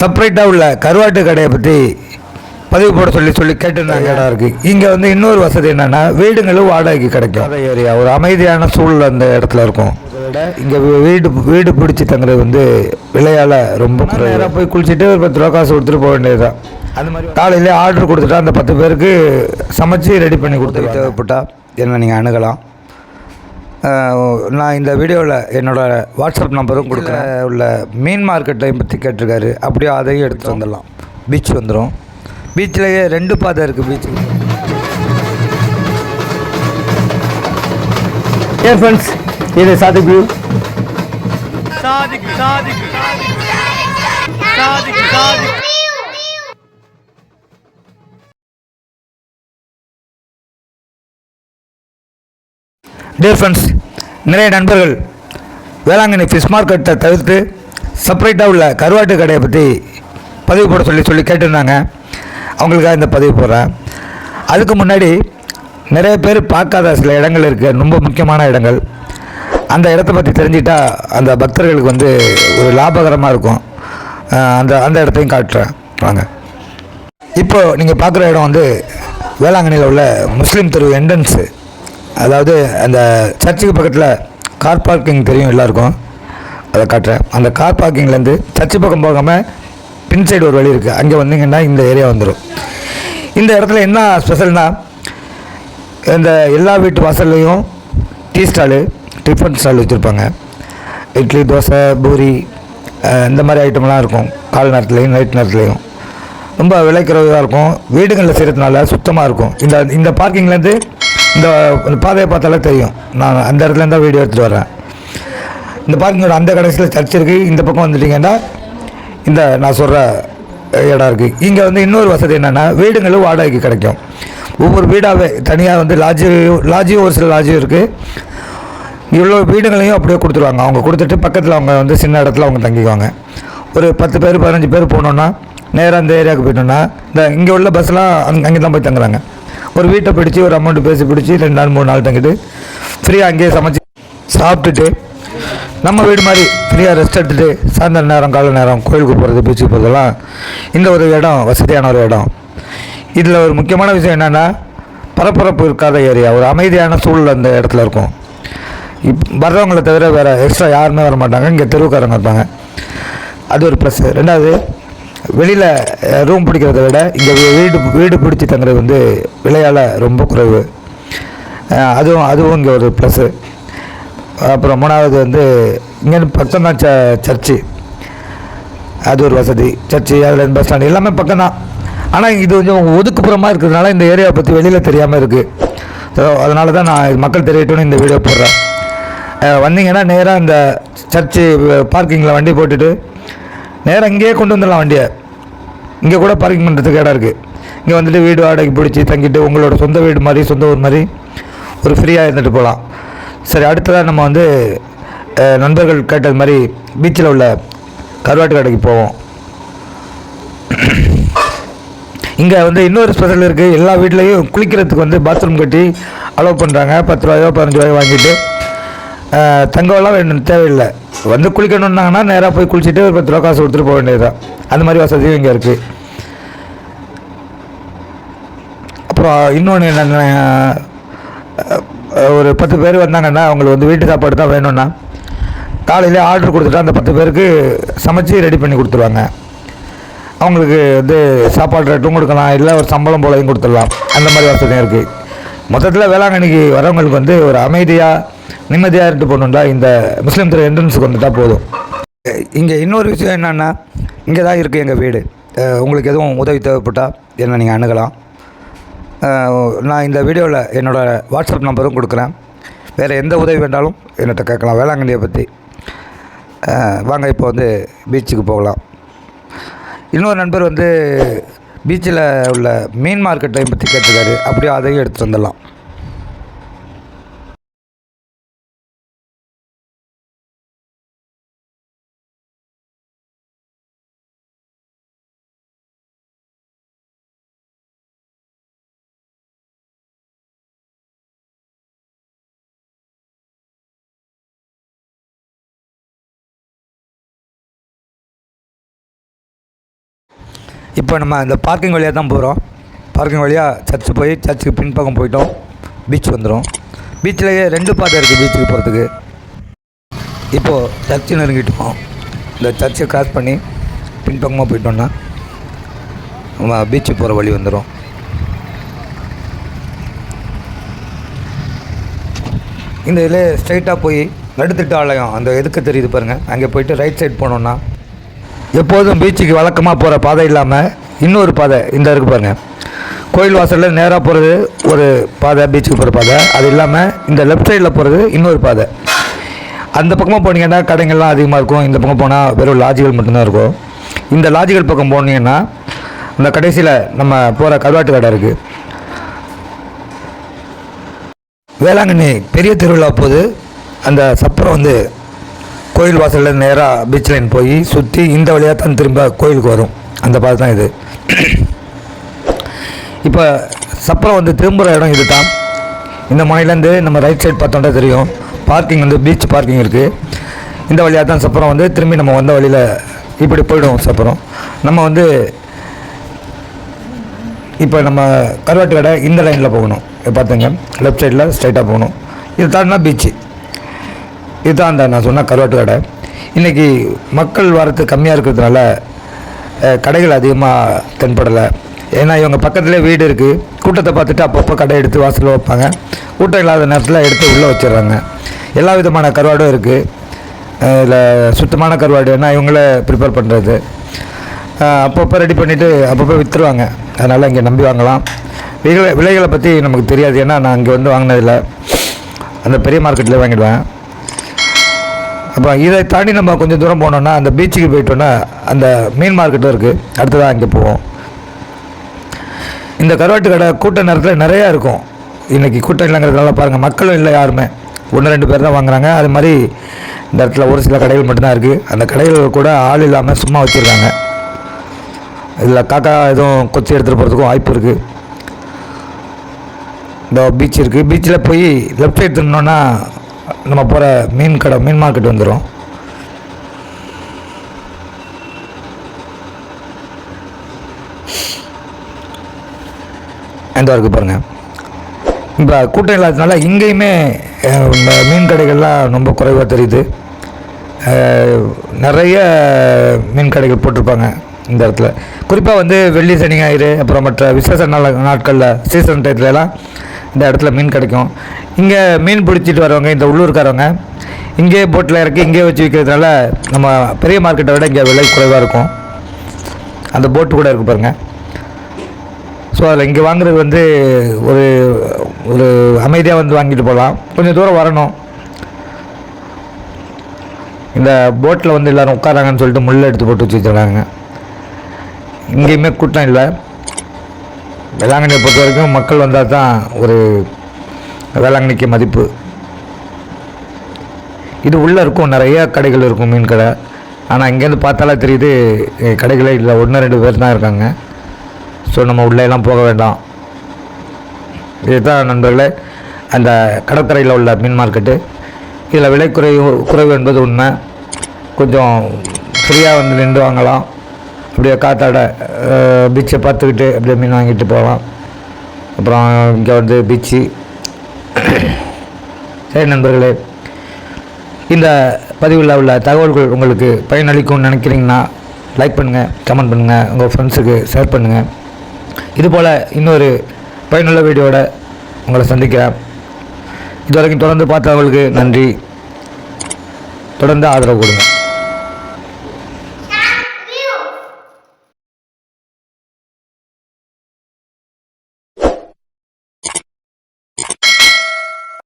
செப்பரேட்டாக உள்ள கருவாட்டு கடையை பற்றி பதிவு போட சொல்லி சொல்லி கேட்டிருந்தாங்க இடம் இருக்குது இங்கே வந்து இன்னொரு வசதி என்னென்னா வீடுங்களும் வாடகைக்கு கிடைக்கும். ஏரியா ஒரு அமைதியான சூழல் அந்த இடத்துல இருக்கும். இங்கே வீடு வீடு பிடிச்சி தங்குறது வந்து விலையால் ரொம்ப நேராக போய் குளிச்சுட்டு ஒரு பத்து ரூபா காசு கொடுத்துட்டு போக வேண்டியதுதான். அந்த மாதிரி காலையிலே ஆர்டர் கொடுத்துட்டா அந்த பத்து பேருக்கு சமைச்சு ரெடி பண்ணி கொடுத்து தேவைப்பட்டா என்ன நீங்கள் அணுகலாம். நான் இந்த வீடியோவில் என்னோடய வாட்ஸ்அப் நம்பரும் கொடுக்குறேன். உள்ள மீன் மார்க்கெட்டையும் பற்றி கேட்டிருக்காரு. அப்படியே அதையும் எடுத்து வந்துடலாம். பீச் வந்துடும் பீச்சிலேயே ரெண்டு பாதை இருக்குது பீச்சில் ஏ ஃப்ரெண்ட்ஸ் இது Sadiq view Sadiq Sadiq Sadiq. Dear friends நிறைய நண்பர்கள் வேளாங்கண்ணி ஃபிஷ் மார்க்கெட்டை தவிர்த்து செப்பரேட்டாக உள்ள கருவாட்டு கடையை பற்றி பதிவு போட சொல்லி சொல்லி கேட்டிருந்தாங்க. அவங்களுக்காக இந்த பதிவு போடுறேன். அதுக்கு முன்னாடி நிறைய பேர் பார்க்காத சில இடங்கள் இருக்குது ரொம்ப முக்கியமான இடங்கள். அந்த இடத்த பற்றி தெரிஞ்சிட்டா அந்த பக்தர்களுக்கு வந்து ஒரு லாபகரமாக இருக்கும். அந்த அந்த இடத்தையும் காட்டுறேன். வாங்க. இப்போ நீங்கள் பார்க்குற இடம் வந்து வேளாங்கண்ணியில் உள்ள முஸ்லீம் தெரு என்ட்ரன்ஸு அதாவது அந்த சர்ச்சுக்கு பக்கத்தில் கார் பார்க்கிங் தெரியும் எல்லாருக்கும். அதை காட்டுறேன். அந்த கார் பார்க்கிங்லேருந்து சர்ச்சு பக்கம் போகாமல் பின் சைடு ஒரு வழி இருக்குது அங்கே வந்தீங்கன்னா இந்த ஏரியா வந்துடும் இந்த இடத்துல என்ன ஸ்பெஷல்னால் இந்த எல்லா வீட்டு வாசல்லையும் டீ ஸ்டாலு டிஃபன் ஸ்டால் வச்சுருப்பாங்க. இட்லி தோசை பூரி இந்த மாதிரி ஐட்டம்லாம் இருக்கும். கால் நேரத்துலையும் நைட் நேரத்துலையும். ரொம்ப விலை இருக்கும். வீடுகளில் செய்கிறதுனால சுத்தமாக இருக்கும். இந்த இந்த பார்க்கிங்லேருந்து இந்த இந்த பாதையை பார்த்தாலே தெரியும். நான் அந்த இடத்துல தான் வீடியோ எடுத்துகிட்டு வரேன். இந்த பார்க்கிங்கோட அந்த கடைசியில் சர்ச் இருக்குது இந்த பக்கம் வந்துட்டிங்கன்னா இந்த நான் சொல்கிற இடம் இருக்குது இங்கே வந்து இன்னொரு வசதி என்னென்னா வீடுங்களும் வாடகைக்கு கிடைக்கும். ஒவ்வொரு வீடாகவே தனியாக வந்து லாட்ஜு லாட்ஜியும் ஒரு சில லாஜியும் இருக்குது இவ்வளோ வீடுகளையும் அப்படியே கொடுத்துருவாங்க. அவங்க கொடுத்துட்டு பக்கத்தில் அவங்க வந்து சின்ன இடத்துல அவங்க தங்கிக்குவாங்க. ஒரு பத்து பேர் பதினஞ்சு பேர் போனோன்னா நேராக அந்த ஏரியாவுக்கு போயிட்டோன்னா இந்த இங்கே உள்ள பஸ்லாம் அங்கே அங்கே தான் போய் தங்குறாங்க. ஒரு வீட்டை பிடிச்சி ஒரு அமௌண்ட்டு பேசி பிடிச்சி ரெண்டு நாள் மூணு நாள் தங்கிட்டு ஃப்ரீயாக அங்கேயே சமைச்சு சாப்பிட்டுட்டு நம்ம வீடு மாதிரி ஃப்ரீயாக ரெஸ்ட் எடுத்துகிட்டு சாயந்தரம் நேரம் காலை நேரம் கோயிலுக்கு போகிறது பீச்சுக்கு போகிறதெல்லாம் இந்த ஒரு இடம் வசதியான ஒரு இடம். இதில் ஒரு முக்கியமான விஷயம் என்னென்னா பரபரப்பு இருக்காத ஏரியா ஒரு அமைதியான சூழல் அந்த இடத்துல இருக்கும். இப் வர்றவங்களை தவிர வேறு எக்ஸ்ட்ரா யாருமே வர மாட்டாங்க இங்கே தெருவுக்காரங்க இருப்பாங்க. அது ஒரு ப்ளஸ் ரெண்டாவது வெளியில் ரூம் பிடிக்கிறத விட இங்கே வீடு வீடு பிடிச்சி தங்குறது வந்து விலையால் ரொம்ப குறைவு. அதுவும் அதுவும் இங்கே ஒரு ப்ளஸ்ஸு அப்புறம் மூணாவது வந்து இங்கே பக்கம் தான் ச சர்ச்சு. அது ஒரு வசதி. சர்ச்சு அதில் பஸ் ஸ்டாண்ட் எல்லாமே பக்கம் தான் ஆனால் இது கொஞ்சம் ஒதுக்குப்புறமாக இருக்கிறதுனால இந்த ஏரியாவை பற்றி வெளியில் தெரியாமல் இருக்குது ஸோ அதனால தான் நான் மக்கள் தெரியட்டும்னு இந்த வீடியோ போடுறேன். வந்தீங்கன்னா நேராக இந்த சர்ச்சு பார்க்கிங்கில் வண்டி போட்டுட்டு நேராக இங்கேயே கொண்டு வந்துடலாம் வண்டியை. இங்கே கூட பார்க்கிங் பண்ணுறதுக்கு இடம் இருக்குது இங்கே வந்துட்டு வீடு வாடகைக்கு பிடிச்சி தங்கிட்டு உங்களோட சொந்த வீடு மாதிரி சொந்த ஊர் மாதிரி ஒரு ஃப்ரீயாக இருந்துட்டு போகலாம். சரி அடுத்ததாக நம்ம வந்து நண்பர்கள் கேட்டது மாதிரி பீச்சில் உள்ள கருவாட்டு கடைக்கு போவோம். இங்கே வந்து இன்னொரு ஸ்பெஷல் இருக்குது எல்லா வீட்லேயும் குளிக்கிறதுக்கு வந்து பாத்ரூம் கட்டி அலோவ் பண்ணுறாங்க பத்து ரூபாயோ பதினஞ்சு ரூபாயோ வாங்கிட்டு தங்கம்லாம் வேணும் தேவையில்லை. வந்து குளிக்கணுன்னாங்கன்னா நேராக போய் குளிச்சுட்டு ஒரு பத்து ரூபா காசு கொடுத்துட்டு போக வேண்டியதுதான் அந்த மாதிரி வசதியும் இங்கே இருக்குது அப்புறம் இன்னொன்று என்னென்ன ஒரு பத்து பேர் வந்தாங்கன்னா அவங்களுக்கு வந்து வீட்டு சாப்பாடு தான் வேணும்னா காலையில் ஆர்டர் கொடுத்துட்டா அந்த பத்து பேருக்கு சமைச்சு ரெடி பண்ணி கொடுத்துருவாங்க. அவங்களுக்கு வந்து சாப்பாடு ரேட்டும் கொடுக்கலாம் இல்லை ஒரு சம்பளம் போலையும் கொடுத்துடலாம். அந்த மாதிரி வசதியும் இருக்குது மொத்தத்தில் வேளாங்கண்ணிக்கு வரவங்களுக்கு வந்து ஒரு அமைதியாக நிம்மதியாக இருந்துட்டு போகணுண்டா இந்த முஸ்லீம் திரு என்ட்ரன்ஸுக்கு வந்துட்டால் போதும். இங்கே இன்னொரு விஷயம் என்னென்னா இங்கே தான் இருக்குது எங்கள் வீடு. உங்களுக்கு எதுவும் உதவி தேவைப்பட்டால் என்ன நீங்கள் அணுகலாம். நான் இந்த வீடியோவில் என்னோடய வாட்ஸ்அப் நம்பரும் கொடுக்குறேன். வேறு எந்த உதவி வேண்டாலும் என்னட்ட கேட்கலாம் வேளாங்கண்ணியை பற்றி வாங்க இப்போ வந்து பீச்சுக்கு போகலாம். இன்னொரு நண்பர் வந்து பீச்சில் உள்ள மீன் மார்க்கெட்டையும் பற்றி கேட்டிருக்காரு. அப்படியே அதையும் எடுத்துகிட்டு வந்துடலாம். இப்போ நம்ம இந்த பார்க்கிங் வழியாக தான் போகிறோம் பார்க்கிங் வழியாக சர்ச்சு போய் சர்ச்சுக்கு பின்பக்கம் போயிட்டோம். பீச் வந்துடும் பீச்சிலேயே ரெண்டு பாதை இருக்குது பீச்சுக்கு போகிறதுக்கு இப்போது சர்ச்சு நெருங்கிட்டோம் இந்த சர்ச்சை கிராஸ் பண்ணி பின்பக்கமாக போயிட்டோன்னா நம்ம பீச்சு போகிற வழி வந்துடும் இந்த இதில் ஸ்ட்ரைட்டாக போய் நடுத்திட்ட ஆலயம் அந்த எதுக்கு தெரியுது பாருங்கள் அங்கே போயிட்டு ரைட் சைடு போனோன்னா எப்போதும் பீச்சுக்கு வழக்கமாக போகிற பாதை இல்லாமல் இன்னொரு பாதை இந்த இருக்கு பாருங்கள் கோயில் வாசலில் நேராக போகிறது ஒரு பாதை பீச்சுக்கு போகிற பாதை. அது இல்லாமல் இந்த லெஃப்ட் சைடில் போகிறது இன்னொரு பாதை. அந்த பக்கமாக போனீங்கன்னா கடைங்கள்லாம் அதிகமாக இருக்கும். இந்த பக்கம் போனால் வெறும் லாஜிகள் மட்டும்தான் இருக்கும். இந்த லாஜிகள் பக்கம் போனீங்கன்னா அந்த கடைசியில் நம்ம போகிற கருவாட்டு கடை இருக்குது வேளாங்கண்ணி பெரிய திருவிழா போது அந்த சப்பரம் வந்து கோயில் வாசலில் நேராக பீச் லைன் போய் சுற்றி இந்த வழியாக தான் திரும்ப கோயிலுக்கு வரும். அந்த பாதை தான் இது. இப்போ சப்பரம் வந்து திரும்புகிற இடம் இது தான் இந்த முனையிலேருந்து நம்ம ரைட் சைடு பார்த்தோம்னா தெரியும். பார்க்கிங் வந்து பீச் பார்க்கிங் இருக்குது இந்த வழியாக தான் சப்பரம் வந்து திரும்பி நம்ம வந்த வழியில் இப்படி போயிடும் சப்பரம். நம்ம வந்து இப்போ நம்ம கருவாட்டு கடை இந்த லைனில் போகணும். பார்த்துங்க லெஃப்ட் சைடில் ஸ்ட்ரைட்டாக போகணும். இது தாண்டினா பீச்சு இதுதான் அந்த நான் சொன்ன கருவாட்டு கடை. இன்றைக்கி மக்கள் வரத்து கம்மியாக இருக்கிறதுனால கடைகள் அதிகமாக தென்படலை. ஏன்னா இவங்க பக்கத்துலேயே வீடு இருக்குது கூட்டத்தை பார்த்துட்டு அப்பப்போ கடை எடுத்து வாசலில் வைப்பாங்க. கூட்டம் இல்லாத நேரத்தில் எடுத்து உள்ளே வச்சிடுறாங்க. எல்லா விதமான கருவாடும் இருக்குது இதில் சுத்தமான கருவாடு ஏன்னா இவங்களே ப்ரிப்பேர் பண்ணுறது அப்பப்போ ரெடி பண்ணிவிட்டு அப்பப்போ விற்றுருவாங்க அதனால் இங்கே நம்பி வாங்கலாம். விலை விலைகளை பற்றி நமக்கு தெரியாது. ஏன்னா நான் இங்கே வந்து வாங்கினதில்லை. அந்த பெரிய மார்க்கெட்டில் வாங்கிடுவேன். அப்போ இதை தாண்டி நம்ம கொஞ்சம் தூரம் போனோம்னா அந்த பீச்சுக்கு போயிட்டோன்னா அந்த மீன் மார்க்கெட்டும் இருக்குது அடுத்ததாக அங்கே போவோம். இந்த கருவாட்டு கடை கூட்ட நேரத்தில் நிறையா இருக்கும். இன்றைக்கி கூட்டம் இல்லைங்கிறதுனால பாருங்கள் மக்களும் இல்லை யாருமே. ஒன்று ரெண்டு பேர் தான் வாங்குறாங்க. அது மாதிரி இந்த இடத்துல ஒரு சில கடைகள் மட்டும்தான் இருக்குது அந்த கடைகள் கூட ஆள் இல்லாமல் சும்மா வச்சுருக்காங்க. இதில் காக்கா எதுவும் கொச்சி எடுத்துகிட்டு போகிறதுக்கும் வாய்ப்பு இருக்குது இந்த பீச் இருக்குது பீச்சில் போய் லெஃப்ட் சைடு திரும்பினோன்னா நம்ம போகிற மீன் கடை மீன் மார்க்கெட் வந்துடும் எந்த இருக்குது பாருங்கள் இப்போ கூட்டம் இல்லாததுனால இங்கேயுமே மீன் கடைகள்லாம் ரொம்ப குறைவாக தெரியுது. நிறைய மீன் கடைகள் போட்டிருப்பாங்க இந்த இடத்துல. குறிப்பாக வந்து வெள்ளி சனி ஞாயிறு அப்புறம் மற்ற விசேஷ நாள் நாட்களில் சீசன் டயத்துலலாம் இந்த இடத்துல மீன் கிடைக்கும். இங்கே மீன் பிடிச்சிட்டு வரவங்க இந்த உள்ளூர்காரவங்க இங்கேயே போட்டில் இறக்கி இங்கேயே வச்சு விற்கிறதுனால நம்ம பெரிய மார்க்கெட்டை விட இங்கே விலை குறைவாக இருக்கும். அந்த போட்டு கூட இருக்கு பாருங்கள் ஸோ அதில் இங்கே வாங்குறது வந்து ஒரு ஒரு அமைதியாக வந்து வாங்கிட்டு போகலாம் கொஞ்சம் தூரம் வரணும். இந்த போட்டில் வந்து எல்லோரும் உட்காராங்கன்னு சொல்லிட்டு முள்ள எடுத்து போட்டு வச்சு வச்சுருக்காங்க. இங்கேயுமே கூட்டம் இல்லை. வேளாங்கண்ணியை பொறுத்த வரைக்கும் மக்கள் வந்தால் தான் ஒரு வேளாங்கண்ணிக்கு மதிப்பு. இது உள்ளே இருக்கும் நிறையா கடைகள் இருக்கும் மீன் கடை. ஆனால் இங்கேருந்து பார்த்தாலே தெரியுது கடைகளே இல்லை. ஒன்று ரெண்டு பேர் தான் இருக்காங்க. ஸோ நம்ம உள்ளேலாம் போக வேண்டாம். இதுதான் நண்பர்களே அந்த கடற்கரையில் உள்ள மீன் மார்க்கெட்டு இதில் விலை குறைவு குறைவு என்பது உண்மை. கொஞ்சம் ஃப்ரீயாக வந்து நின்று வாங்கலாம். அப்படியே காத்தாட பீச்சை பார்த்துக்கிட்டு அப்படியே மீன் வாங்கிட்டு போகலாம். அப்புறம் இங்கே வந்து பீச்சு சரி நண்பர்களே இந்த பதிவில் உள்ள தகவல்கள் உங்களுக்கு பயனளிக்கும்னு நினைக்கிறீங்கன்னா லைக் பண்ணுங்கள் கமெண்ட் பண்ணுங்கள் உங்கள் ஃப்ரெண்ட்ஸுக்கு ஷேர் பண்ணுங்கள் இதுபோல் இன்னொரு பயனுள்ள வீடியோட உங்களை சந்திக்கிறேன். இது வரைக்கும் தொடர்ந்து பார்த்தவங்களுக்கு நன்றி. தொடர்ந்து ஆதரவு கொடுங்க.